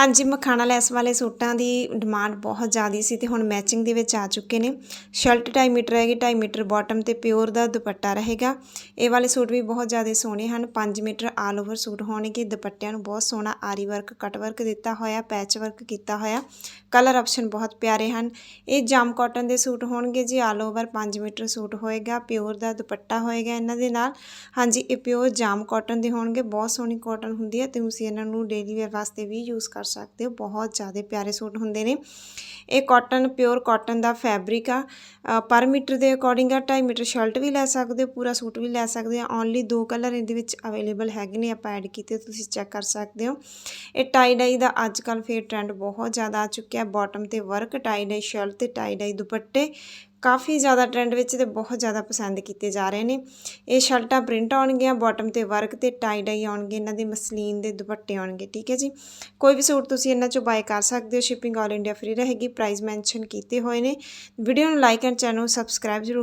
ਹਾਂਜੀ, ਮਖਾਣਾ ਲੈਸ ਵਾਲੇ ਸੂਟਾਂ ਦੀ ਡਿਮਾਂਡ ਬਹੁਤ ਜ਼ਿਆਦਾ ਸੀ ਤੇ ਹੁਣ ਮੈਚਿੰਗ ਦੇ ਵਿੱਚ ਆ ਚੁੱਕੇ ਨੇ। ਸ਼ਰਟ 2.5 ਮੀਟਰ ਹੈਗੀ 2.5 ਮੀਟਰ ਬਾਟਮ ਤੇ ਪਿਓਰ ਦਾ ਦੁਪੱਟਾ ਰਹੇਗਾ। ਇਹ ਵਾਲੇ ਸੂਟ ਵੀ ਬਹੁਤ ਜ਼ਿਆਦਾ ਸੋਹਣੇ ਹਨ। 5 ਮੀਟਰ ਆਲ ਓਵਰ ਸੂਟ ਹੋਣਗੇ। ਦੁਪੱਟਿਆਂ ਨੂੰ ਬਹੁਤ ਸੋਹਣਾ ਆਰੀ ਵਰਕ ਕਟ ਵਰਕ ਦਿੱਤਾ ਹੋਇਆ ਪੈਚ ਵਰਕ ਕੀਤਾ ਹੋਇਆ। ਕਲਰ ਆਪਸ਼ਨ ਬਹੁਤ ਪਿਆਰੇ ਹਨ। ਇਹ ਜਾਮ ਕਾਟਨ ਦੇ ਸੂਟ ਹੋਣਗੇ ਜੀ। ਆਲ ਓਵਰ 5 ਮੀਟਰ ਸੂਟ ਹੋਏਗਾ। ਪਿਓਰ ਦਾ ਦੁਪੱਟਾ ਹੋਏਗਾ ਇਹਨਾਂ ਦੇ ਨਾਲ। ਹਾਂਜੀ, ਇਹ ਪਿਓਰ ਜਾਮ ਕਾਟਨ ਦੇ ਹੋਣਗੇ। ਬਹੁਤ ਸੋਹਣੀ ਕਾਟਨ ਹੁੰਦੀ ਹੈ ਤੇ ਤੁਸੀਂ ਇਹਨਾਂ ਨੂੰ ਡੇਲੀ ਵੇਅਰ ਵਾਸਤੇ ਵੀ ਯੂਜ਼ ਕਰ ਕਰ ਸਕਦੇ ਹੋ, ਬਹੁਤ ਜ਼ਿਆਦਾ ਪਿਆਰੇ ਸੂਟ ਹੁੰਦੇ ਨੇ। ਇਹ ਕਾਟਨ ਪਿਓਰ ਕਾਟਨ ਦਾ ਫੈਬਰਿਕ ਆ। ਪਰ ਮੀਟਰ ਦੇ ਅਕੋਰਡਿੰਗ ਆ 2.5 ਮੀਟਰ ਸ਼ਰਟ ਵੀ ਲੈ ਸਕਦੇ ਹੋ, ਪੂਰਾ ਸੂਟ ਵੀ ਲੈ ਸਕਦੇ ਹੋ। ਓਨਲੀ ਦੋ ਕਲਰ ਇਹਦੇ ਵਿੱਚ ਅਵੇਲੇਬਲ ਹੈਗੇ ਨੇ, ਆਪਾਂ ਐਡ ਕੀਤੇ, ਤੁਸੀਂ ਚੈੱਕ ਕਰ ਸਕਦੇ ਹੋ। ਇਹ ਟਾਈ ਡਾਈ ਦਾ ਅੱਜ ਕੱਲ ਫੇਰ ਟ੍ਰੈਂਡ ਬਹੁਤ ਜ਼ਿਆਦਾ ਆ ਚੁੱਕਿਆ। ਬਾਟਮ ਤੇ ਵਰਕ ਟਾਈ ਡਾਈ ਸ਼ਰਟ ਤੇ ਟਾਈ ਡਾਈ ਦੁਪੱਟੇ। ਕਾਫੀ ਜ਼ਿਆਦਾ ਟ੍ਰੈਂਡ ਵਿੱਚ ਤੇ ਬਹੁਤ ਜ਼ਿਆਦਾ ਪਸੰਦ ਕੀਤੇ ਜਾ ਰਹੇ ਨੇ। ਇਹ ਸ਼ਰਟਾਂ ਪ੍ਰਿੰਟ ਆਉਣਗੀਆਂ ਬਾਟਮ ਤੇ ਵਰਕ ਤੇ ਟਾਈ ਡਾਈ ਆਉਣਗੇ, ਇਹਨਾਂ ਦੇ ਮਸਲੀਨ ਦੇ ਦੁਪੱਟੇ ਆਉਣਗੇ, ਠੀਕ ਹੈ ਜੀ? ਕੋਈ ਵੀ ਸੂਟ ਤੁਸੀਂ ਇਹਨਾਂ ਚੋਂ ਬਾਏ ਕਰ ਸਕਦੇ ਹੋ ਸ਼ਿਪਿੰਗ ਆਲ ਇੰਡੀਆ ਫ੍ਰੀ ਰਹੇਗੀ ਪ੍ਰਾਈਸ ਮੈਂਸ਼ਨ ਕੀਤੇ ਹੋਏ ਨੇ। ਵੀਡੀਓ ਨੂੰ ਲਾਈਕ ਐਂਡ ਚੈਨਲ ਨੂੰ ਸਬਸਕ੍ਰਾਈਬ ਜ਼ਰੂਰ